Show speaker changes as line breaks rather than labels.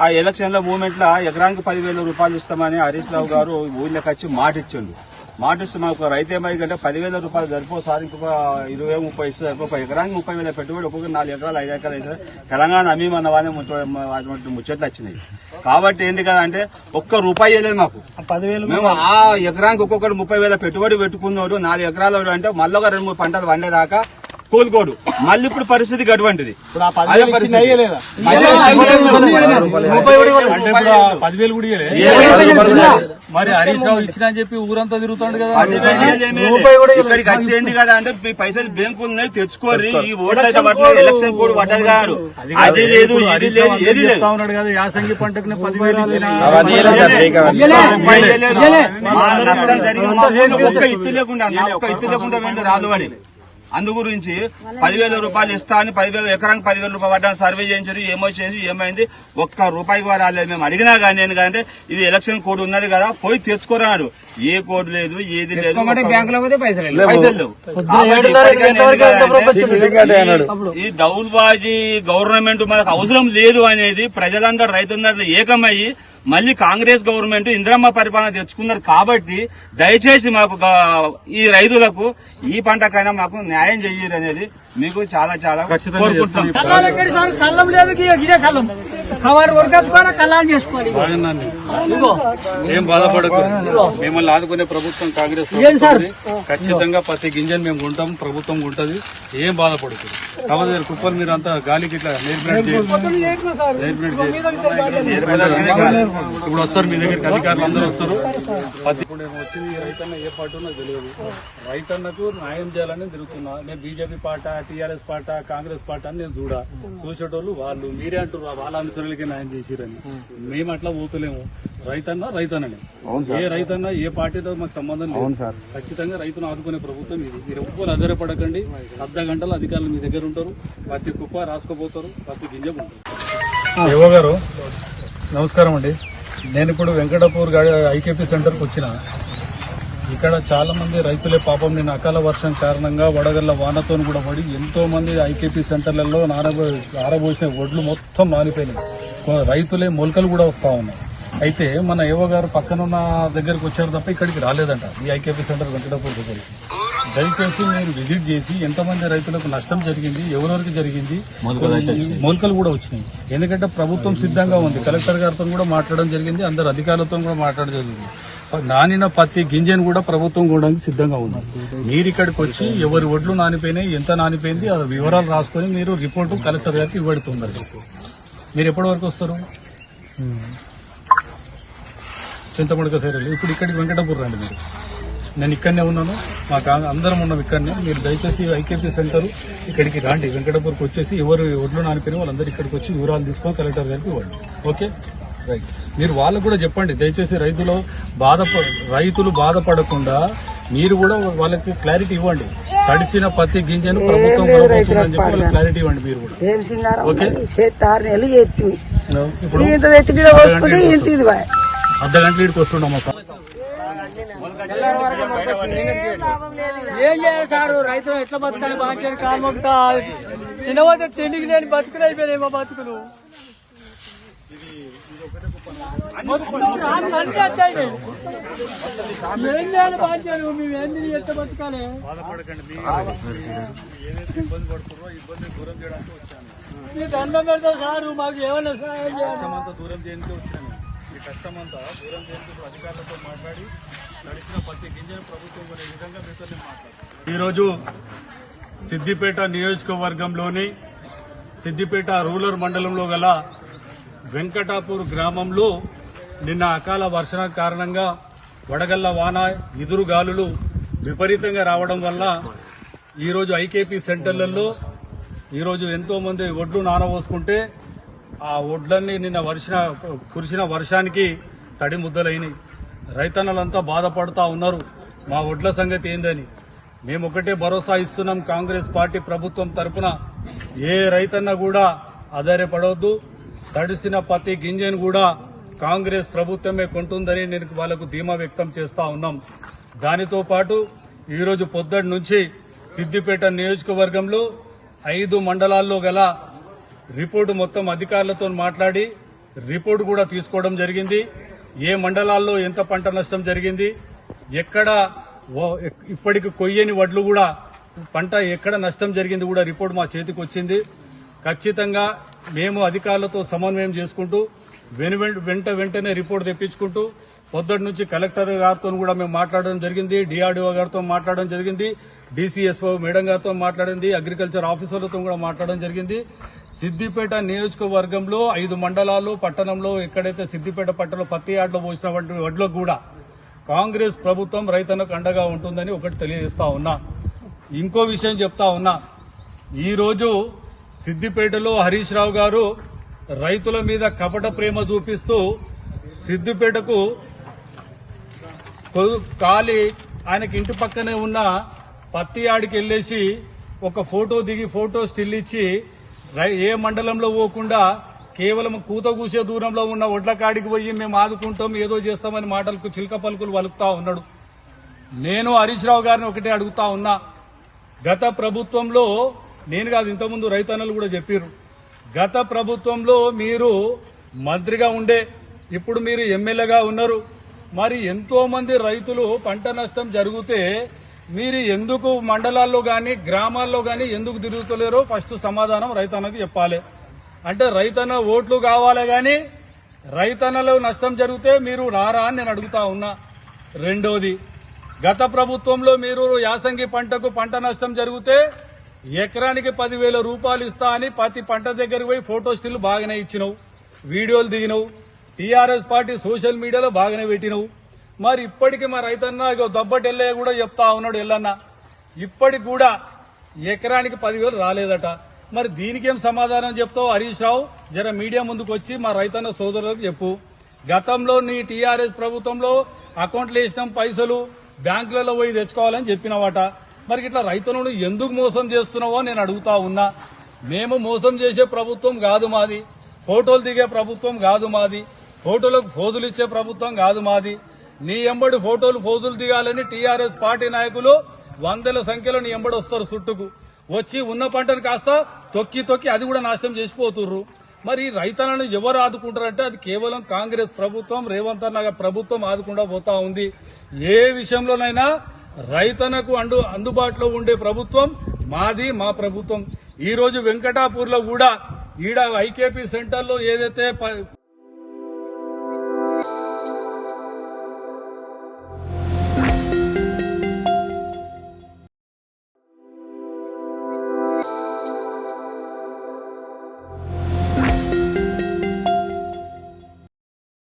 ఆ ఎలక్షన్లో మూమెంట్లో ఎకరానికి పదివేల రూపాయలు ఇస్తామని హరీష్ రావు గారు ఊళ్ళోకి వచ్చి మాట ఇచ్చిండు మాట ఇస్తే మాకు రైతే మరి కంటే పదివేల రూపాయలు సరిపో సార్ ఇంకొక ఇరవై ముప్పై ఇస్తే సరిపో ఒక ఎకరానికి ముప్పై వేల పెట్టుబడి ఒక్కొక్క నాలుగు ఎకరాలు ఐదు ఎకరాలు అయితే తెలంగాణ అమ్మీమన్న వాళ్ళే ముచ్చ- అటువంటి ముచ్చట్లు వచ్చినాయి. కాబట్టి ఏంది కదా అంటే ఒక్క రూపాయి ఇవ్వలేదు మాకు. మేము ఆ ఎకరానికి ఒక్కొక్కటి ముప్పై వేల పెట్టుబడి పెట్టుకున్నాడు నాలుగు ఎకరాలు అంటే మళ్ళీ ఒక రెండు మూడు పంటలు వండేదాకా కోలుకోడు. మళ్ళీ ఇప్పుడు పరిస్థితి అటువంటి అదే పరిస్థితి. మళ్ళీ
అంటే ఇప్పుడు ఆ పదివేలు కూడా ఇయ్యలే మరి హరీష్ రావు ఇచ్చిన అని చెప్పి ఊరంతా తిరుగుతాడు కదా.
ఇక్కడికి వచ్చేంది కదా అంటే మీ పైసలు బ్యాంకు ఉన్నాయి తెచ్చుకోర్రి. ఈ ఓట్లు అయితే పట్టలేదు ఎలక్షన్ కోడ్ పడ్డది కాదు. అది లేదు ఇది లేదు ఏది లేదు.
ఉన్నాడు కదా యాసంగి పంటకు పదివేలు ఇచ్చిన.
నష్టం జరిగింది. ఒక్క ఇత్తు లేకుండా నా ఒక్క ఇత్తు లేకుండా రాదు అని అందు గురించి పదివేల రూపాయలు ఇస్తా అని పదివేల ఎకరానికి పదివేల రూపాయలు పడ్డా సర్వే చేయించారు ఏమో చేసి ఏమైంది? ఒక్క రూపాయికి కూడా రాలేదు. మేము అడిగినా కానీ నేను కానీ ఇది ఎలక్షన్ కోడ్ ఉన్నది కదా పోయి తెచ్చుకోరాడు. ఏ కోడ్ లేదు ఏది లేదు
పైసలు
ఈ దౌల్బాజీ గవర్నమెంట్ మనకు అవసరం లేదు అనేది ప్రజలందరూ రైతులందరూ ఏకమయ్యి మళ్ళీ కాంగ్రెస్ గవర్నమెంట్ ఇందిరమ్మ పరిపాలన తెచ్చుకున్నారు కాబట్టి దయచేసి మాకు ఈ రైతులకు ఈ పంటకైనా మాకు న్యాయం చెయ్యరు అనేది మీకు చాలా చాలా కోరుకుంటున్నాం.
కవర్ ఉడకచ్చుకోవాలి కళ్ళాలు చేసుకోవాలి.
ఏం బాధపడకు. మిమ్మల్ని ఆదుకునే ప్రభుత్వం కాంగ్రెస్. ఖచ్చితంగా ప్రతి గింజను మేము కొంటాం ప్రభుత్వం ఉంటది ఏం బాధపడకు. కాకపోతే కుప్పలు మీరు అంతా గాలికి ఇట్లా. ఇప్పుడు వస్తారు మీ దగ్గరికి అధికారులు అందరూ వస్తారు. ప్రతి ఇప్పుడు వచ్చింది రైతన్న ఏ పార్టీ తెలియదు. రైతన్నకు న్యాయం చేయాలని తిరుగుతున్నా. నేను BJP party TRS party Congress party అని నేను చూడా. చూసేటోళ్ళు వాళ్ళు మీరే అంటారు వాళ్ళ అనుచరులకి న్యాయం చేసిరని. మేము. అట్లా పోతలేము. రైతన్న రైతన్ననే ఏ రైతన్న ఏ పార్టీతో మాకు సంబంధం లేదు. ఖచ్చితంగా రైతును ఆదుకునే ప్రభుత్వం ఇది. మీరు ఒప్పుకొని ఆధారపడకండి అర్ధ గంటల అధికారులు మీ దగ్గర ఉంటారు. ప్రతి కుప్ప రాసుకోపోతారు. ప్రతి గింజ ఉంటారు యువ గారు నమస్కారం అండి. నేను ఇప్పుడు వెంకటపూర్ గాడి ఐకేపీ సెంటర్కి వచ్చిన. ఇక్కడ చాలా మంది రైతులే పాపం నేను అకాల వర్షం కారణంగా వడగళ్ళ వానతో కూడా పడి ఎంతో మంది ఐకేపీ సెంటర్లలో నానబో ఆరబోసిన ఒడ్లు మొత్తం మారిపోయినాయి రైతులే మొలకలు కూడా వస్తా ఉన్నాయి. అయితే మన యువ గారు పక్కనున్న దగ్గరకు వచ్చారు తప్ప ఇక్కడికి రాలేదంట. ఈ ఐకేపీ సెంటర్ వెంకటపూర్ దగ్గరికి. దయచేసి మీరు విజిట్ చేసి ఎంతమంది రైతులకు నష్టం జరిగింది ఎవరెవరికి జరిగింది మొలకలు కూడా వచ్చినాయి. ఎందుకంటే ప్రభుత్వం సిద్ధంగా ఉంది. కలెక్టర్ గారితో కూడా మాట్లాడడం జరిగింది అందరు అధికారులతో కూడా మాట్లాడడం జరిగింది. నానిన పత్తి గింజను కూడా ప్రభుత్వం కూడా సిద్ధంగా ఉంది మీరు ఇక్కడికి వచ్చి ఎవరి ఒడ్లు నానిపోయినాయి ఎంత నానిపోయింది ఆ వివరాలు రాసుకొని మీరు రిపోర్టు కలెక్టర్ గారికి ఇవ్వడుతున్నారు మీరు ఎప్పటి వరకు వస్తారు? చింతమడక సైరలు ఇప్పుడు ఇక్కడికి వెంకటపూర్ రండి మీరు. నేను ఇక్కడనే ఉన్నాను. మాకు అందరం ఉన్నాం ఇక్కడనే. మీరు దయచేసి ఐకేపీ సెంటర్ ఇక్కడికి రాండి. వెంకటపూర్కి వచ్చేసి ఎవరు ఒడ్లు నానిపోయిన వాళ్ళందరూ ఇక్కడికి వచ్చి వివరాలు తీసుకొని కలెక్టర్ గారికి ఇవ్వండి. ఓకే? మీరు వాళ్ళకు కూడా చెప్పండి. దయచేసి రైతులు బాధ రైతులు బాధపడకుండా మీరు కూడా వాళ్ళకి క్లారిటీ ఇవ్వండి. తడిసిన ప్రతి గింజను ప్రభుత్వం కొనబోతుందని చెప్పి వాళ్ళకి క్లారిటీ ఇవ్వండి మీరు కూడా.
ఏం సింగారం
ఓకే
చేస్తే ఆరు నెలలు చేస్తుంది
ఇప్పుడు
ఇంత తెచ్చి గిడ పోసుకుంటే ఇంత ఇది బాయ్.
అర్ధ గంట ఇక్కడికి వస్తున్నామా సార్.
ఏం చేయాలి సార్? రైతులు ఎట్లా బతకాలి? బాగా కాలు మొక్కుతా తినబోతే తిండికి లేని బతుకులు అయిపోయినాయి మా బతుకులు. మొత్తం రాత్రి అంతే వచ్చాయి. ఏం చేయాలి బాధ్యత మేము
ఇబ్బంది పడుతున్నారో ఇబ్బంది దూరం చేయడానికి వచ్చాను
మీ దండం పెడతా సార్ మాకు ఏమైనా సహాయం చేయాలి
దూరం చేయడానికి వచ్చాను ఈ కష్టమంతా దూరం చేయడానికి అధికారులతో మాట్లాడి నడిచిన ప్రతి గింజను ప్రభుత్వం కొనే విధంగా మీతో నేను ఈరోజు సిద్దిపేట నియోజకవర్గంలోని సిద్దిపేట రూరల్ మండలంలో గల వెంకటాపూర్ గ్రామంలో నిన్న అకాల వర్షం కారణంగా వడగళ్ళ వాన ఎదురుగాలులు విపరీతంగా రావడం వల్ల ఈరోజు ఐకేపీ సెంటర్లలో ఈరోజు ఎంతో మంది ఒడ్లు నానబోసుకుంటే ఆ ఒడ్లన్నీ నిన్న వర్ష కురిసిన వర్షానికి తడి ముద్దలైనవి రైతన్నలంతా బాధపడుతూ ఉన్నారు. మా ఒడ్ల సంగతి ఏందని. మేము ఒకటే భరోసా ఇస్తున్నాం కాంగ్రెస్ పార్టీ ప్రభుత్వం తరఫున ఏ రైతన్న కూడా ఆధారపడవద్దు తడిసిన ప్రతి గింజను కూడా కాంగ్రెస్ ప్రభుత్వమే కొంటుందని నేను వాళ్ళకు ధీమా వ్యక్తం చేస్తా ఉన్నాం. దానితో పాటు ఈరోజు పొద్దటి నుంచి సిద్దిపేట నియోజకవర్గంలో ఐదు మండలాల్లో గల రిపోర్టు మొత్తం అధికారులతో మాట్లాడి రిపోర్ట్ కూడా తీసుకోవడం జరిగింది. ఏ మండలాల్లో ఎంత పంట నష్టం జరిగింది ఎక్కడ ఓ- ఇప్పటికి కొయ్యని వడ్లు కూడా పంట ఎక్కడ నష్టం జరిగింది కూడా రిపోర్ట్ మా చేతికి వచ్చింది. ఖచ్చితంగా మేము అధికారులతో సమన్వయం చేసుకుంటూ వెను వెంట- వెంటనే రిపోర్ట్ తెప్పించుకుంటూ పొద్దుటి నుంచి కలెక్టర్ గారితో కూడా మేము మాట్లాడడం జరిగింది డిఆర్డీఓ గారితో మాట్లాడడం జరిగింది డీసీఎస్ఓ మేడం గారితో మాట్లాడింది అగ్రికల్చర్ ఆఫీసర్లతో కూడా మాట్లాడడం జరిగింది. సిద్దిపేట నియోజకవర్గంలో ఐదు మండలాలు పట్టణంలో ఎక్కడైతే సిద్దిపేట పట్టణంలో పత్తి యార్డులో పోసినటువంటి వడ్లకు కూడా కాంగ్రెస్ ప్రభుత్వం రైతన్నకు అండగా ఉంటుందని ఒకటి తెలియజేస్తా ఉన్నా. ఇంకో విషయం చెప్తా ఉన్నా. ఈరోజు సిద్దిపేటలో హరీష్ రావు గారు రైతుల మీద కపట ప్రేమ చూపిస్తూ సిద్దిపేటకు కాలి ఖాళీ ఆయనకి ఇంటి పక్కనే ఉన్న పత్తి ఆడికి వెళ్ళేసి ఒక ఫోటో దిగి ఫోటో స్టిల్ ఇచ్చి రై- ఏ మండలంలో పోకుండా కేవలం కూత కూసే దూరంలో ఉన్న ఒడ్ల కాడికి పోయి మేము ఆదుకుంటాం ఏదో చేస్తామని మాటలకు చిలక పలుకులు వలుకుతా ఉన్నాడు. నేను హరీష్ రావు గారిని ఒకటే అడుగుతా ఉన్నా. గత ప్రభుత్వంలో నేను కాదు ఇంతకుముందు రైతన్నలు కూడా చెప్పారు గత ప్రభుత్వంలో మీరు మంత్రిగా ఉండే ఇప్పుడు మీరు ఎమ్మెల్యేగా ఉన్నారు. మరి ఎంతో మంది రైతులు పంట నష్టం జరిగితే మీరు ఎందుకు మండలాల్లో కానీ గ్రామాల్లో కానీ ఎందుకు తిరుగుతలేరో ఫస్ట్ సమాధానం రైతన్నకి చెప్పాలి. అంటే రైతన్న ఓట్లు కావాలి కానీ రైతన్నలో నష్టం జరిగితే మీరు రారా అని నేను అడుగుతా ఉన్నా. రెండోది గత ప్రభుత్వంలో మీరు యాసంగి పంటకు పంట నష్టం జరిగితే ఎకరానికి పదివేల రూపాయలు ఇస్తా అని ప్రతి పంట దగ్గరికి పోయి ఫోటో స్టిల్ బాగానే ఇచ్చినావు. వీడియోలు దిగినవు. టీఆర్ఎస్ పార్టీ సోషల్ మీడియాలో బాగానే పెట్టినవు. మరి ఇప్పటికి మా రైతన్న ఇగో ఎల్లయ్య కూడా చెప్తా ఉన్నాడు ఎల్లన్న. ఇప్పటికి కూడా ఎకరానికి పదివేలు రాలేదట. మరి దీనికేం సమాధానం చెప్తావు హరీష్ రావు? జర మీడియా ముందుకు వచ్చి మా రైతన్న సోదరులకు చెప్పు. గతంలో నీ టీఆర్ఎస్ ప్రభుత్వంలో అకౌంట్లు వేసినాం పైసలు బ్యాంకులలో పోయి తెచ్చుకోవాలని చెప్పినవాట. మరి ఇట్లా రైతులను ఎందుకు మోసం చేస్తున్నావో నేను అడుగుతా ఉన్నా. మేము మోసం చేసే ప్రభుత్వం కాదు మాది. ఫోటోలు దిగే ప్రభుత్వం కాదు మాది. ఫోటోలకు ఫోజులు ఇచ్చే ప్రభుత్వం కాదు మాది. నీ ఎంబడి ఫోటోలు ఫోజులు దిగాలని టీఆర్ఎస్ పార్టీ నాయకులు వందల సంఖ్యలో నీ ఎంబడి వస్తారు చుట్టుకు. వచ్చి ఉన్న పంటను కాస్త తొక్కి తొక్కి అది కూడా నాశనం చేసిపోతుర్రు. మరి రైతులను ఎవరు ఆదుకుంటారంటే అది కేవలం కాంగ్రెస్ ప్రభుత్వం రేవంత్ అన్న ప్రభుత్వం ఆదుకుండా పోతా ఉంది. ఏ విషయంలోనైనా రైతనకు అండు అందుబాటులో ఉండే ప్రభుత్వం మాది మా ప్రభుత్వం. ఈరోజు వెంకటాపూర్లో కూడా ఈడ ఐకేపీ సెంటర్లో ఏదైతే ప-